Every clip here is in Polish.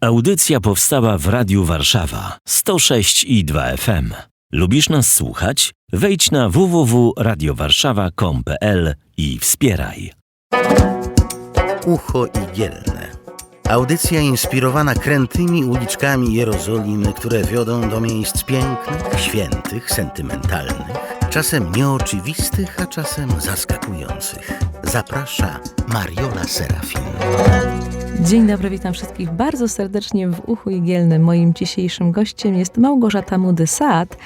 Audycja powstała w Radiu Warszawa 106 i 2 FM. Lubisz nas słuchać? Wejdź na www.radiowarszawa.com.pl i wspieraj. Ucho igielne. Audycja inspirowana krętymi uliczkami Jerozolimy, które wiodą do miejsc pięknych, świętych, sentymentalnych, czasem nieoczywistych, a czasem zaskakujących. Zaprasza Mariola Serafin. Dzień dobry, witam wszystkich bardzo serdecznie w Uchu Igielnym. Moim dzisiejszym gościem jest Małgorzata Mudy-Sad,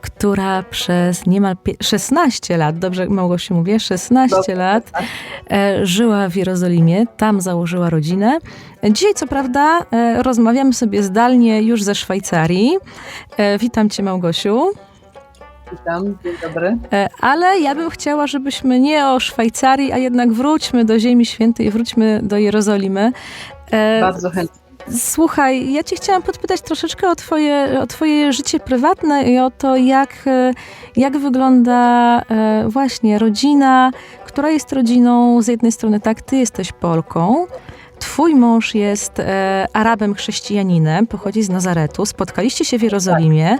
która przez niemal 16 lat, dobrze Małgosiu mówię, 16 dobrze, lat tak. e, żyła w Jerozolimie, tam założyła rodzinę. Dzisiaj co prawda e, rozmawiamy sobie zdalnie już ze Szwajcarii. E, witam cię Małgosiu. Witam, dzień dobry. Ale ja bym chciała, żebyśmy nie o Szwajcarii, a jednak wróćmy do Ziemi Świętej, wróćmy do Jerozolimy. Bardzo chętnie. Słuchaj, ja cię chciałam podpytać troszeczkę o twoje, o twoje życie prywatne i o to, jak, e, jak wygląda e, właśnie rodzina, która jest rodziną, z jednej strony tak, ty jesteś Polką, Twój mąż jest e, Arabem chrześcijaninem, pochodzi z Nazaretu. Spotkaliście się w Jerozolimie,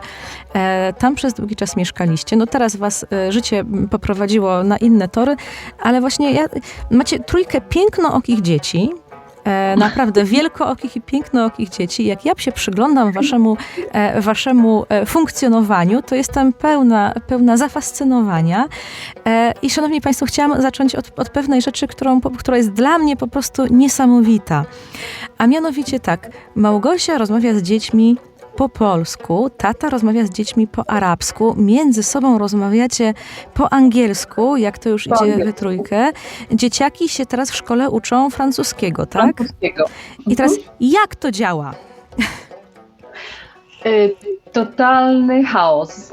e, tam przez długi czas mieszkaliście. No teraz was e, życie poprowadziło na inne tory, ale właśnie ja, macie trójkę pięknookich dzieci. E, naprawdę wielkookich i pięknookich dzieci. Jak ja się przyglądam waszemu, e, waszemu e, funkcjonowaniu, to jestem pełna, pełna zafascynowania. I szanowni państwo, chciałam zacząć od, od pewnej rzeczy, którą, która jest dla mnie po prostu niesamowita. A mianowicie tak, Małgosia rozmawia z dziećmi po polsku, tata rozmawia z dziećmi po arabsku, między sobą rozmawiacie po angielsku, jak to już po idzie angielsku. we trójkę. Dzieciaki się teraz w szkole uczą francuskiego, tak? Francuskiego. I teraz jak to działa? Y, totalny chaos.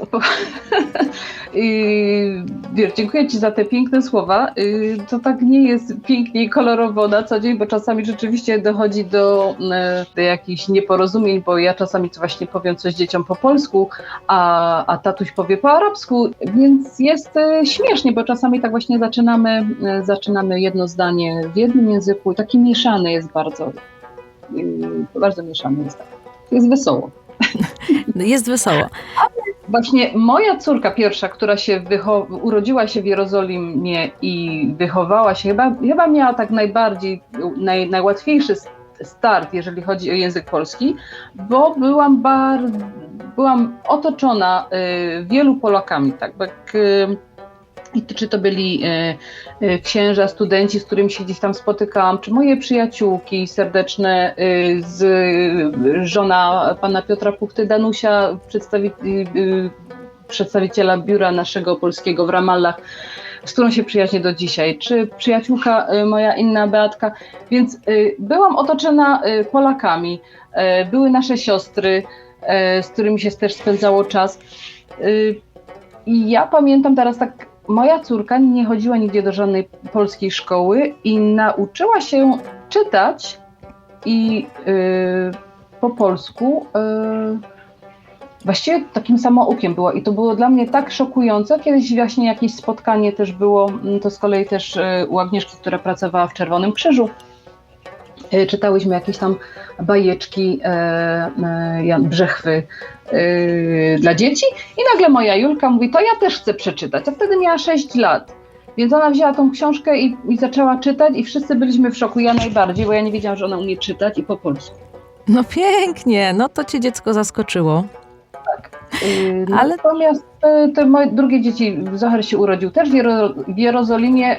Wiesz, dziękuję Ci za te piękne słowa. Y, to tak nie jest pięknie i kolorowo na co dzień, bo czasami rzeczywiście dochodzi do, y, do jakichś nieporozumień, bo ja czasami właśnie powiem coś dzieciom po polsku, a, a tatuś powie po arabsku, więc jest śmiesznie, bo czasami tak właśnie zaczynamy, zaczynamy jedno zdanie w jednym języku. Taki mieszany jest bardzo, bardzo mieszany jest. Jest wesoło. Jest wesoło. Właśnie moja córka pierwsza, która się urodziła się w Jerozolimie i wychowała się, chyba, chyba miała tak najbardziej, naj, najłatwiejszy start, jeżeli chodzi o język polski, bo byłam bardzo, byłam otoczona y, wielu Polakami, tak, y, i czy to byli e, e, księża, studenci, z którymi się gdzieś tam spotykałam, czy moje przyjaciółki serdeczne, e, z żona pana Piotra Puchty, Danusia, przedstawi, przedstawiciela biura naszego polskiego w Ramallah, z którą się przyjaźnię do dzisiaj, czy przyjaciółka moja inna Beatka, więc byłam otoczona Polakami, były nasze siostry, z którymi się też spędzało czas. I ja pamiętam teraz tak moja córka nie chodziła nigdzie do żadnej polskiej szkoły i nauczyła się czytać i yy, po polsku yy, właściwie takim samoukiem była i to było dla mnie tak szokujące. Kiedyś właśnie jakieś spotkanie też było, mm, to z kolei też yy, u Agnieszki, która pracowała w Czerwonym Krzyżu. Yy, czytałyśmy jakieś tam bajeczki, yy, brzechwy yy, dla dzieci i nagle moja Julka mówi, to ja też chcę przeczytać, a wtedy miała 6 lat. Więc ona wzięła tą książkę i, i zaczęła czytać i wszyscy byliśmy w szoku, ja najbardziej, bo ja nie wiedziałam, że ona umie czytać i po polsku. No pięknie, no to cię dziecko zaskoczyło. Tak. Yy, Ale... Natomiast te, te moje drugie dzieci, Zohar się urodził też w, Jero, w Jerozolimie,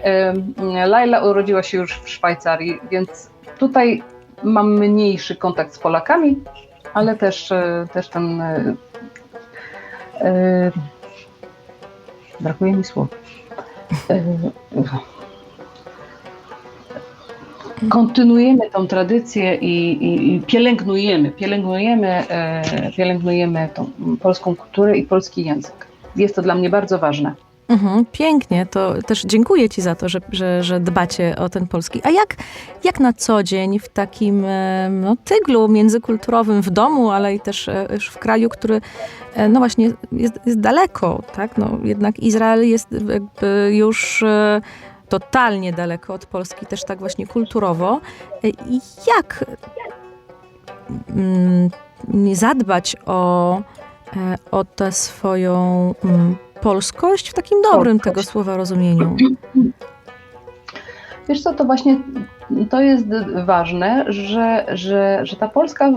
yy, Laila urodziła się już w Szwajcarii, więc tutaj mam mniejszy kontakt z Polakami, ale też, e, też ten. E, e, brakuje mi słów. kontynuujemy tą tradycję i, i, i, pielęgnujemy, pielęgnujemy, pielęgnujemy tą polską kulturę i polski język. Jest to dla mnie bardzo ważne. Mhm, pięknie, to też dziękuję Ci za to, że, że, że dbacie o ten polski. A jak, jak na co dzień w takim e, no, tyglu międzykulturowym w domu, ale i też e, w kraju, który e, no właśnie jest, jest daleko, tak? No, jednak Izrael jest już totalnie daleko od Polski, też tak właśnie kulturowo. I jak mm, zadbać o, o tę swoją mm, polskość w takim dobrym Polskość. tego słowa rozumieniu. Wiesz co, to właśnie to jest ważne, że, że, że ta Polska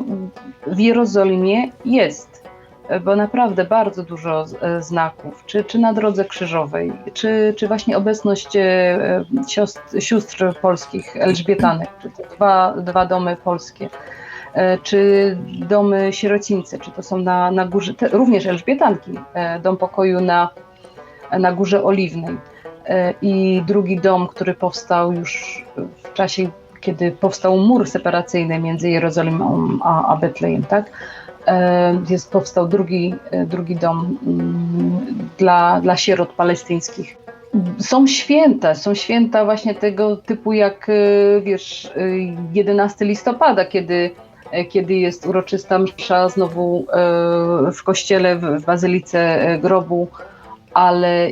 w Jerozolimie jest, bo naprawdę bardzo dużo znaków, czy, czy na drodze krzyżowej, czy, czy właśnie obecność e, siostr, sióstr polskich, Elżbietanek, czy to dwa, dwa domy polskie, czy domy sierocińce, czy to są na, na górze, te, również Elżbietanki, e, dom pokoju na, na Górze Oliwnej e, i drugi dom, który powstał już w czasie, kiedy powstał mur separacyjny między Jerozolimą a, a Betlejem, tak? E, Jest, powstał drugi, e, drugi dom mm, dla, dla sierot palestyńskich. Są święta, są święta właśnie tego typu jak, e, wiesz, e, 11 listopada, kiedy, e, kiedy jest uroczysta msza znowu e, w kościele, w w Bazylice e, Grobu, ale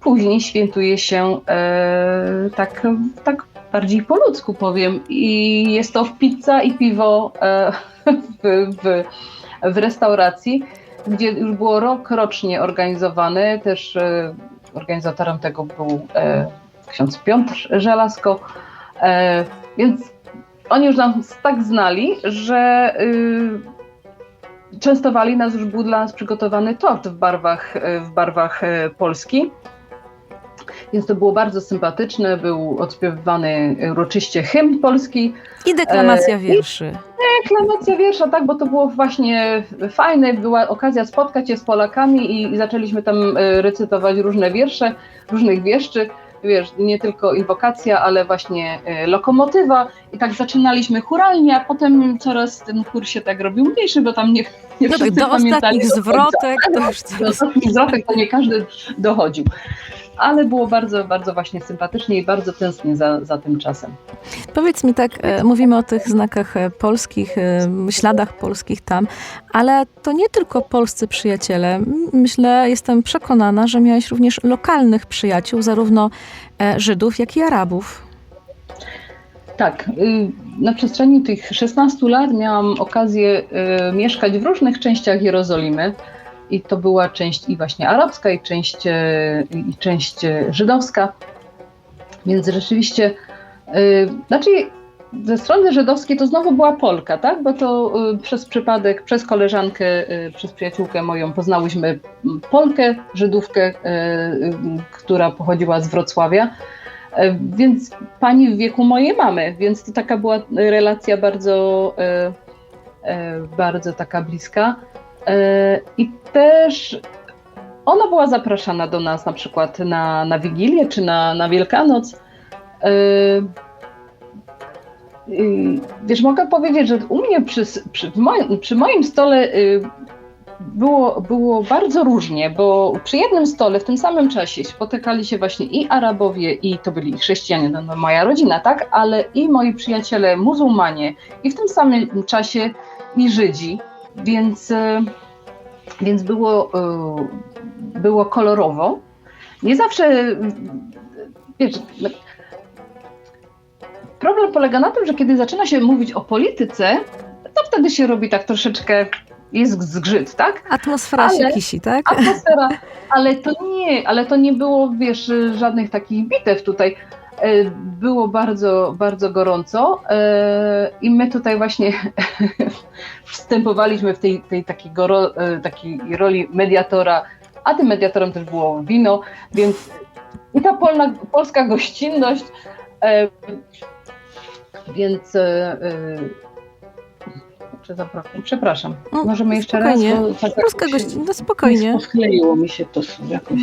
później świętuje się e, tak, tak bardziej po ludzku powiem. I jest to pizza i piwo e, w, w, w restauracji, gdzie już było rok rocznie organizowane, też e, organizatorem tego był e, ksiądz Piotr Żelazko, e, więc oni już nas tak znali, że y, częstowali nas, już był dla nas przygotowany tort w barwach, e, w barwach e, Polski. Więc to było bardzo sympatyczne, był odśpiewywany uroczyście hymn polski, I deklamacja E, i- wierszy. reklamacja wiersza, tak, bo to było właśnie fajne, była okazja spotkać się z Polakami i, i zaczęliśmy tam e, recytować różne wiersze, różnych wieszczy, wiesz, nie tylko inwokacja, ale właśnie e, lokomotywa i tak zaczynaliśmy churalnie, a potem coraz ten chór się tak robił mniejszy, bo tam nie, nie No tak, do ostatnich do zwrotek Do teraz... ostatnich zwrotek to nie każdy dochodził. Ale było bardzo, bardzo właśnie sympatycznie i bardzo tęsknię za, za tym czasem. Powiedz mi tak, e, mówimy o tych znakach e, polskich, e, śladach polskich tam, ale to nie tylko polscy przyjaciele. Myślę, jestem przekonana, że miałeś również lokalnych przyjaciół, zarówno Żydów, jak i Arabów. Tak, y, na przestrzeni tych 16 lat miałam okazję y, mieszkać w różnych częściach Jerozolimy. I to była część i właśnie arabska, i część, e, i część e, żydowska. Więc rzeczywiście, y, znaczy ze strony żydowskiej to znowu była Polka, tak? Bo to przez przypadek, przez koleżankę, przez przyjaciółkę moją poznałyśmy Polkę, Żydówkę, która pochodziła z Wrocławia. Więc pani w wieku mojej mamy, więc to taka była relacja bardzo, bardzo taka bliska. E, I też ona była zapraszana do nas na przykład na, na Wigilię czy na, na Wielkanoc. E, y, Wiesz, mogę powiedzieć, że u mnie przy, przy, moim, przy moim stole y, było, było bardzo różnie, bo przy jednym stole w tym samym czasie spotykali się właśnie i Arabowie, i to byli chrześcijanie, no, no moja rodzina, tak, ale i moi przyjaciele muzułmanie, i w tym samym czasie i Żydzi, więc, e, więc było, e, było kolorowo. Nie zawsze, wiesz, problem polega na tym, że kiedy zaczyna się mówić o polityce, to wtedy się robi tak troszeczkę, jest zgrzyt, tak? Atmosfera się Ale- kisi, tak? atmosfera, ale to nie, ale to nie było, wiesz, żadnych takich bitew tutaj. E, Było bardzo, bardzo gorąco e, i my tutaj właśnie wstępowaliśmy w tej, tej takiej, goro, e, takiej roli mediatora, a tym mediatorem też było wino, więc i ta polna, polska gościnność, więc przepraszam, No, możemy jeszcze spokojnie. raz, bo tak Polska gość... No spokojnie. Odkleiło mi się to jakoś.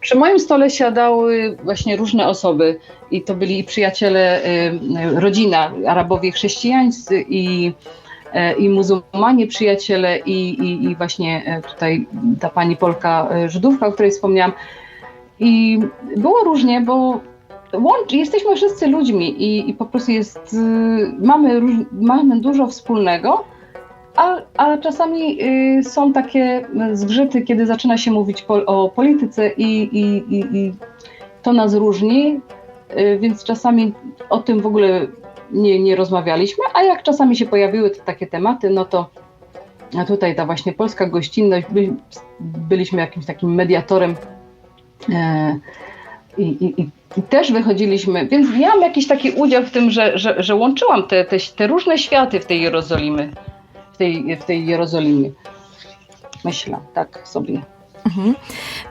Przy moim stole siadały właśnie różne osoby i to byli przyjaciele, y, rodzina, Arabowie chrześcijańscy i, e, i muzułmanie przyjaciele i, i, i właśnie e, tutaj ta pani Polka e, Żydówka, o której wspomniałam. I było różnie, bo łączy, jesteśmy wszyscy ludźmi i, i po prostu jest, y, mamy, mamy dużo wspólnego, a, a czasami y, są takie zgrzyty, kiedy zaczyna się mówić pol, o polityce i, i, i, i to nas różni, y, więc czasami o tym w ogóle nie, nie rozmawialiśmy, a jak czasami się pojawiły takie tematy, no to a tutaj ta właśnie polska gościnność, by, byliśmy jakimś takim mediatorem e, i, i, też wychodziliśmy, więc miałam jakiś taki udział w tym, że, że, że łączyłam te, te, te różne światy w tej Jerozolimy, tej, w tej Jerozolimie. Myślę, tak sobie. Mhm.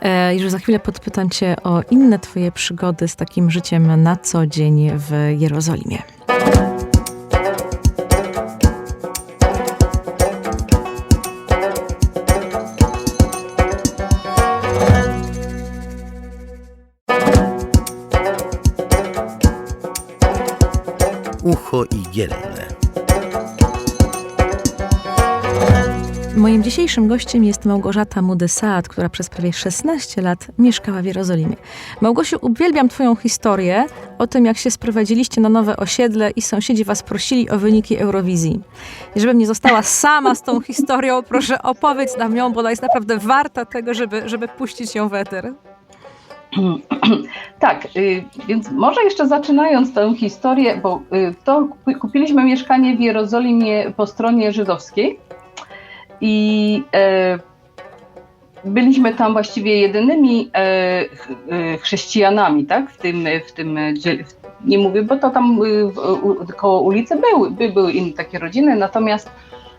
E, już za chwilę podpytam cię o inne twoje przygody z takim życiem na co dzień w Jerozolimie. Ucho igielne. Moim dzisiejszym gościem jest Małgorzata Mudesaat, która przez prawie 16 lat mieszkała w Jerozolimie. Małgosiu, uwielbiam Twoją historię o tym, jak się sprowadziliście na nowe osiedle i sąsiedzi Was prosili o wyniki Eurowizji. I żebym nie została sama z tą historią, proszę opowiedz nam ją, bo ona jest naprawdę warta tego, żeby, żeby puścić ją w eter. Tak, y, więc może jeszcze zaczynając tę historię, bo y, to kupi- kupiliśmy mieszkanie w Jerozolimie po stronie żydowskiej i e, byliśmy tam właściwie jedynymi e, e, chrześcijanami, tak, w tym, w tym nie mówię, bo to tam y, koło ulicy były, by, były inne takie rodziny, natomiast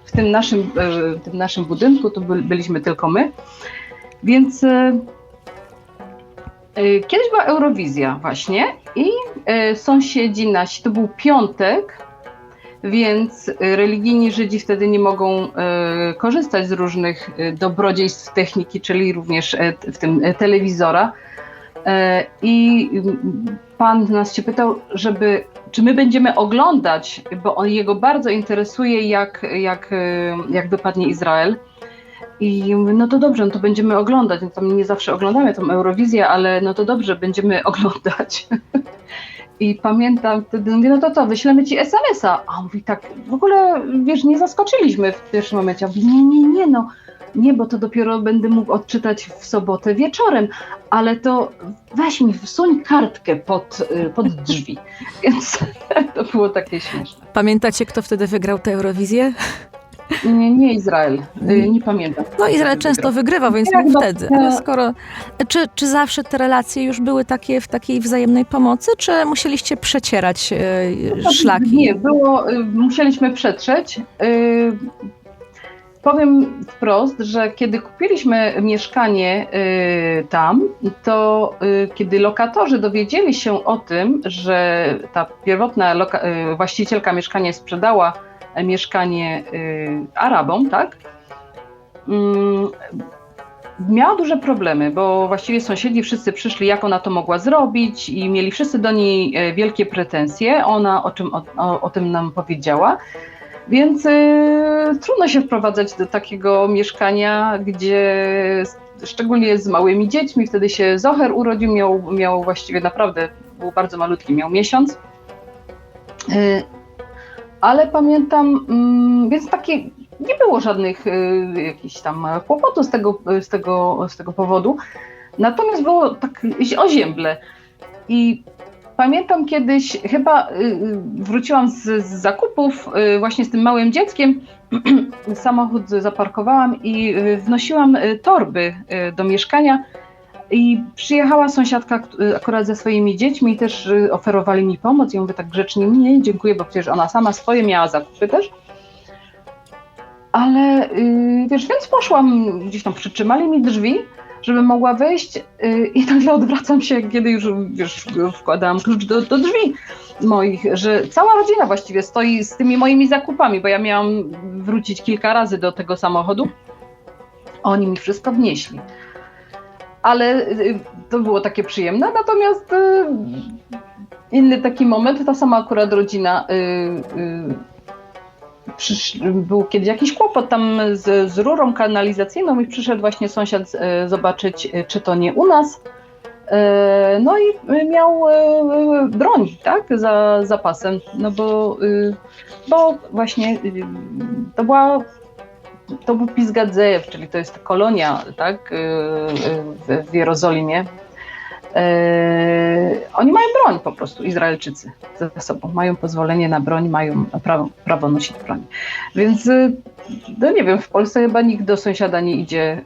w tym naszym, w tym naszym budynku to by, byliśmy tylko my, więc Kiedyś była Eurowizja właśnie i sąsiedzi nasi, to był piątek, więc e, religijni Żydzi wtedy nie mogą e, korzystać z różnych e, dobrodziejstw techniki, czyli również e, w tym e, telewizora. E, I pan nas się pytał, żeby, czy my będziemy oglądać, bo on jego bardzo interesuje, jak, jak, jak wypadnie Izrael. I no to dobrze, no to będziemy oglądać. No tam nie zawsze oglądamy tą Eurowizję, ale no to dobrze, będziemy oglądać. I pamiętam wtedy, mówię, no to to, wyślemy ci SMS-a. A on mówi tak, w ogóle, wiesz, nie zaskoczyliśmy w pierwszym momencie. Ja mówię, nie, nie, nie, no, nie, bo to dopiero będę mógł odczytać w sobotę wieczorem, ale to weź mi, wsuń kartkę pod, y, pod drzwi. Więc to było takie śmieszne. Pamiętacie, kto wtedy wygrał tę Eurowizję? Nie, nie Izrael, y, nie pamiętam. No Izrael często wygrywa, więc Tak, no, wtedy. no. Ale skoro... Czy, czy zawsze te relacje już były takie w takiej wzajemnej pomocy, czy musieliście przecierać e, szlaki? Nie, było, y, musieliśmy przetrzeć. Powiem wprost, że kiedy kupiliśmy mieszkanie tam, to kiedy lokatorzy dowiedzieli się o tym, że ta pierwotna właścicielka mieszkania sprzedała mieszkanie y, Arabom, tak? Mm, Miała duże problemy, bo właściwie sąsiedzi wszyscy przyszli, jak ona to mogła zrobić, i mieli wszyscy do niej e, wielkie pretensje. Ona o, czym, o, o, tym nam powiedziała. Więc y, trudno się wprowadzać do takiego mieszkania, gdzie szczególnie z małymi dziećmi, wtedy się Zoher urodził, miał, miał właściwie naprawdę, był bardzo malutki, miał miesiąc. Y, ale pamiętam, mm, więc takie nie było żadnych y, jakichś tam kłopotów z tego, z, tego, z tego powodu. Natomiast było tak ozięble. I pamiętam kiedyś, chyba y, y, wróciłam z, z zakupów y, właśnie z tym małym dzieckiem. Samochód zaparkowałam i y, wnosiłam y, torby y, do mieszkania. I przyjechała sąsiadka y, akurat ze swoimi dziećmi i też y, oferowali mi pomoc. Ja mówię tak grzecznie, nie, dziękuję, bo przecież ona sama swoje miała zakupy też. Ale y, wiesz, więc poszłam, gdzieś tam przytrzymali mi drzwi, żeby mogła wejść i nagle odwracam się, kiedy już wiesz, wkładałam klucz do, do drzwi moich, że cała rodzina właściwie stoi z tymi moimi zakupami, bo ja miałam wrócić kilka razy do tego samochodu. Oni mi wszystko wnieśli. Ale y, to było takie przyjemne, natomiast y, inny taki moment, ta sama akurat rodzina y, był kiedyś jakiś kłopot tam z, z rurą kanalizacyjną i przyszedł właśnie sąsiad zobaczyć, czy to nie u nas. No i miał broń, tak, za zapasem, no bo, bo właśnie to była to był Pisgadzejew, czyli to jest kolonia, tak, e, e, w, Jerozolimie. E, oni mają broń po prostu, Izraelczycy ze sobą. Mają pozwolenie na broń, mają prawo, prawo nosić broń. Więc no nie wiem, w Polsce chyba nikt do sąsiada nie idzie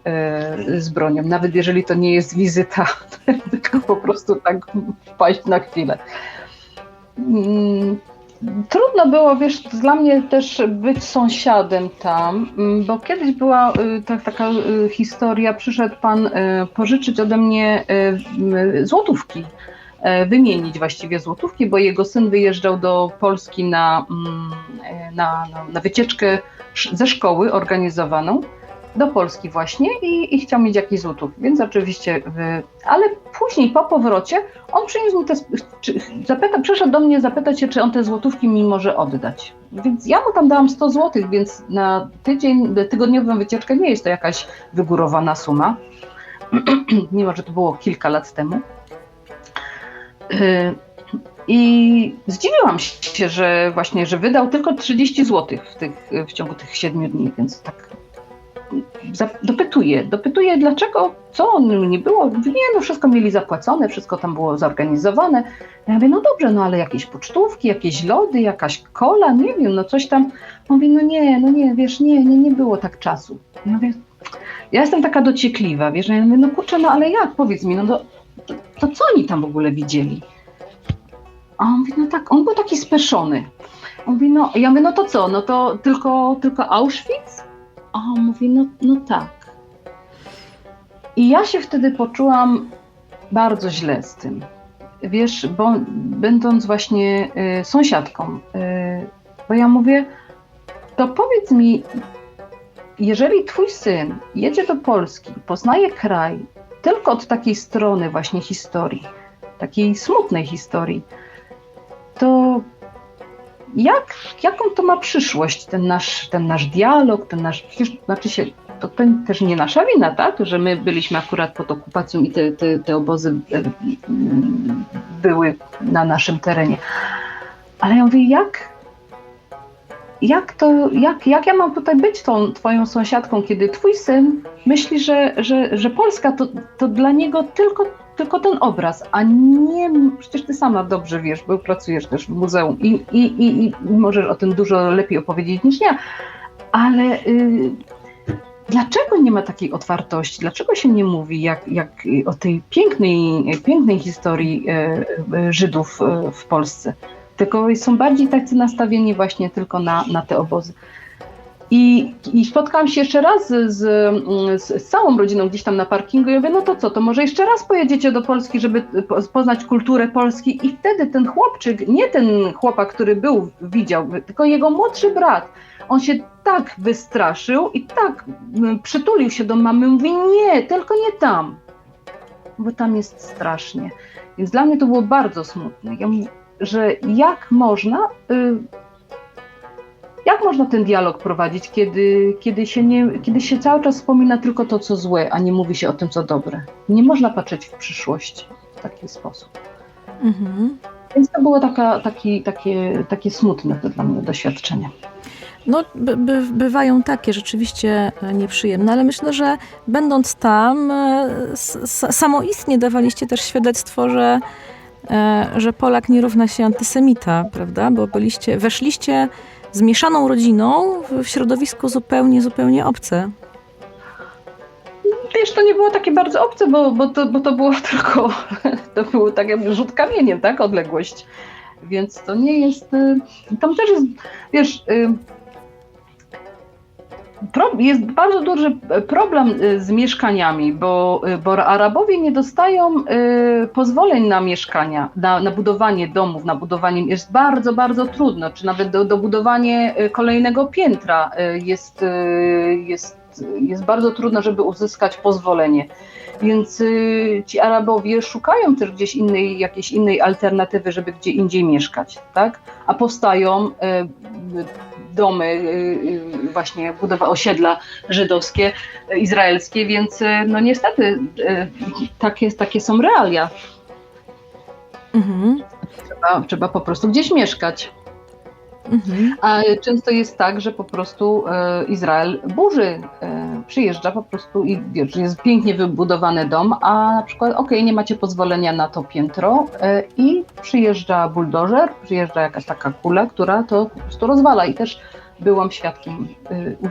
z bronią, nawet jeżeli to nie jest wizyta, tylko po prostu tak wpaść na chwilę. Trudno było, wiesz, dla mnie też być sąsiadem tam, mm, bo kiedyś była y, tak, taka y, historia, przyszedł pan y, pożyczyć ode mnie złotówki, wymienić właściwie złotówki, bo jego syn wyjeżdżał do Polski na, mm, na, na, wycieczkę ze szkoły organizowaną do Polski właśnie i, i chciał mieć jakieś złotówki, więc oczywiście, wy... ale później po powrocie on przyniósł mi te, czy, zapyta, do mnie zapytać się, czy on te złotówki mi może oddać. Więc ja mu tam dałam 100 złotych, więc na tydzień, tygodniową wycieczkę nie jest to jakaś wygórowana suma, mimo że to było kilka lat temu. Y, I zdziwiłam się, że właśnie, że wydał tylko 30 zł w, tych, w ciągu tych 7 dni, więc tak dopytuję, dopytuję dlaczego, co nie było. Nie, no wszystko mieli zapłacone, wszystko tam było zorganizowane. Ja mówię, no dobrze, no ale jakieś pocztówki, jakieś lody, jakaś kola, nie wiem, no coś tam. Mówi, no nie, no nie, wiesz, nie, nie, nie było tak czasu. Ja mówię, ja jestem taka dociekliwa, wiesz, ja mówię, no kurczę, no ale jak, powiedz mi, no to, to, to co oni tam w ogóle widzieli? A on mówi, no tak, on był taki speszony. On mówi, no, ja mówię, no to co, no to tylko, tylko Auschwitz? A on mówi, no, no tak. I ja się wtedy poczułam bardzo źle z tym. Wiesz, bo będąc właśnie y, sąsiadką, y, bo ja mówię, to powiedz mi, jeżeli twój syn jedzie do Polski, poznaje kraj tylko od takiej strony właśnie historii, takiej smutnej historii, to jak, jaką to ma przyszłość, ten nasz, ten nasz dialog, ten nasz, przecież znaczy się, to, też nie nasza wina, tak, że my byliśmy akurat pod okupacją i te, te, te obozy e, były na naszym terenie. Ale ja mówię, jak, jak to, jak, jak ja mam tutaj być tą twoją sąsiadką, kiedy twój syn myśli, że, że, że Polska to, to dla niego tylko, tylko ten obraz, a nie, przecież ty sama dobrze wiesz, bo pracujesz też w muzeum i, i, i, i możesz o tym dużo lepiej opowiedzieć niż ja, ale y, dlaczego nie ma takiej otwartości, dlaczego się nie mówi jak, jak o tej pięknej, pięknej historii y, y, Żydów y, w Polsce? Tylko są bardziej tacy nastawieni właśnie tylko na, na te obozy. I, I spotkałam się jeszcze raz z, z, z całą rodziną gdzieś tam na parkingu i mówię, no to co, to może jeszcze raz pojedziecie do Polski, żeby po- poznać kulturę Polski i wtedy ten chłopczyk, nie ten chłopak, który był, widział, tylko jego młodszy brat, on się tak wystraszył i tak przytulił się do mamy, mówi nie, tylko nie tam, bo tam jest strasznie. Więc dla mnie to było bardzo smutne. Ja mówię, że jak można, y, jak można ten dialog prowadzić, kiedy, kiedy, się nie, kiedy się cały czas wspomina tylko to, co złe, a nie mówi się o tym, co dobre. Nie można patrzeć w przyszłość w taki sposób. Mhm. Więc to było taka, taki, takie, takie smutne to dla mnie doświadczenie. No, by, by, bywają takie rzeczywiście e, nieprzyjemne, ale myślę, że będąc tam, e, s, samoistnie dawaliście też świadectwo, że, że Polak nie równa się antysemita, prawda? Bo byliście, weszliście z mieszaną rodziną w, środowisko zupełnie, zupełnie obce. Wiesz, to nie było takie bardzo obce, bo, bo, to, bo to było tylko, to było tak jakby rzut kamieniem, tak, odległość. Więc to nie jest, y, tam też jest, wiesz, y, jest bardzo duży problem y, z mieszkaniami, bo, y, bo Arabowie nie dostają pozwoleń na mieszkania, na, na budowanie domów, na budowanie, jest bardzo, bardzo trudno, czy nawet do, do budowanie y, kolejnego piętra jest, jest jest bardzo trudno, żeby uzyskać pozwolenie. Więc ci Arabowie szukają też gdzieś innej, jakiejś innej alternatywy, żeby gdzie indziej mieszkać, tak? A powstają domy, y, y, właśnie budowa osiedla żydowskie, izraelskie, więc y, no niestety takie, takie są realia. Mhm. Trzeba, trzeba po prostu gdzieś mieszkać. Mhm. A często jest tak, że po prostu e, Izrael burzy, e, przyjeżdża po prostu i wiesz, jest pięknie wybudowany dom, a na przykład okej, nie macie pozwolenia na to piętro e, i przyjeżdża buldożer, przyjeżdża jakaś taka kula, która to po prostu rozwala i też byłam świadkiem, e,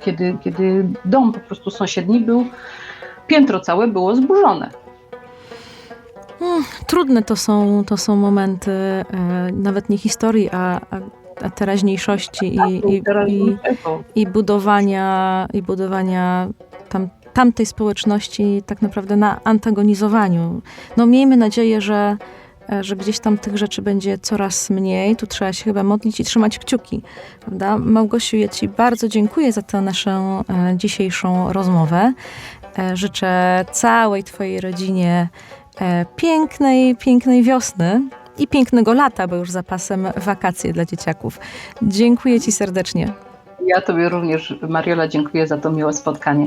kiedy, kiedy dom po prostu sąsiedni był, piętro całe było zburzone. Trudne to są, to są momenty, e, nawet nie historii, a, a, a teraźniejszości i, i, Teraz i, i budowania, i budowania tam, tamtej społeczności tak naprawdę na antagonizowaniu. No miejmy nadzieję, że, e, że gdzieś tam tych rzeczy będzie coraz mniej. Tu trzeba się chyba modlić i trzymać kciuki. Prawda? Małgosiu, ja Ci bardzo dziękuję za tę naszą e, dzisiejszą rozmowę. E, życzę całej Twojej rodzinie pięknej, pięknej wiosny i pięknego lata, bo już za pasem wakacje dla dzieciaków. Dziękuję Ci serdecznie. Ja Tobie również, Mariola, dziękuję za to miłe spotkanie.